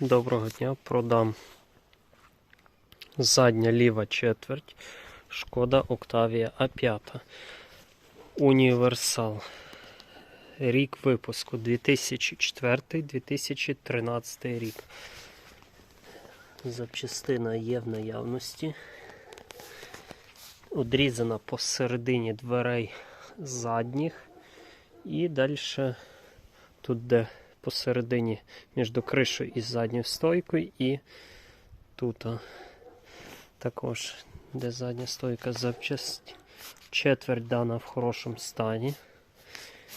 Доброго дня, продам задня ліва четверть, шкода Октавія А5. Універсал. Рік випуску 2004-2013 рік. Запчастина є в наявності. Одрізана посередині дверей задніх. І далі тут, де посередині між кришою і задньою стойкою, і тут також, де задня стойка запчасть. Четверть дана в хорошому стані.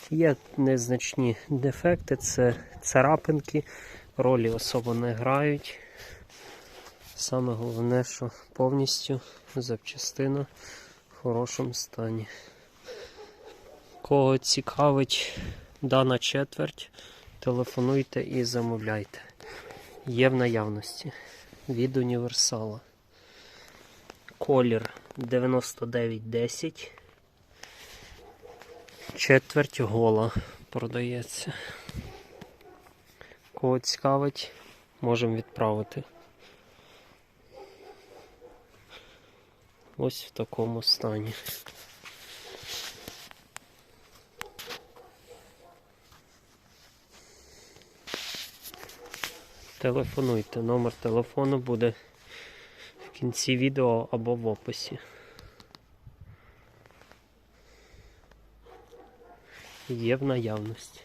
Є незначні дефекти, це царапинки, ролі особо не грають. Саме головне, що повністю запчастина в хорошому стані. Кого цікавить дана четверть, телефонуйте і замовляйте. Є в наявності від універсала. Колір 9910. Четверть гола продається. Кого цікавить, можемо відправити. Ось в такому стані. Телефонуйте. Номер телефону буде в кінці відео або в описі. Є в наявності.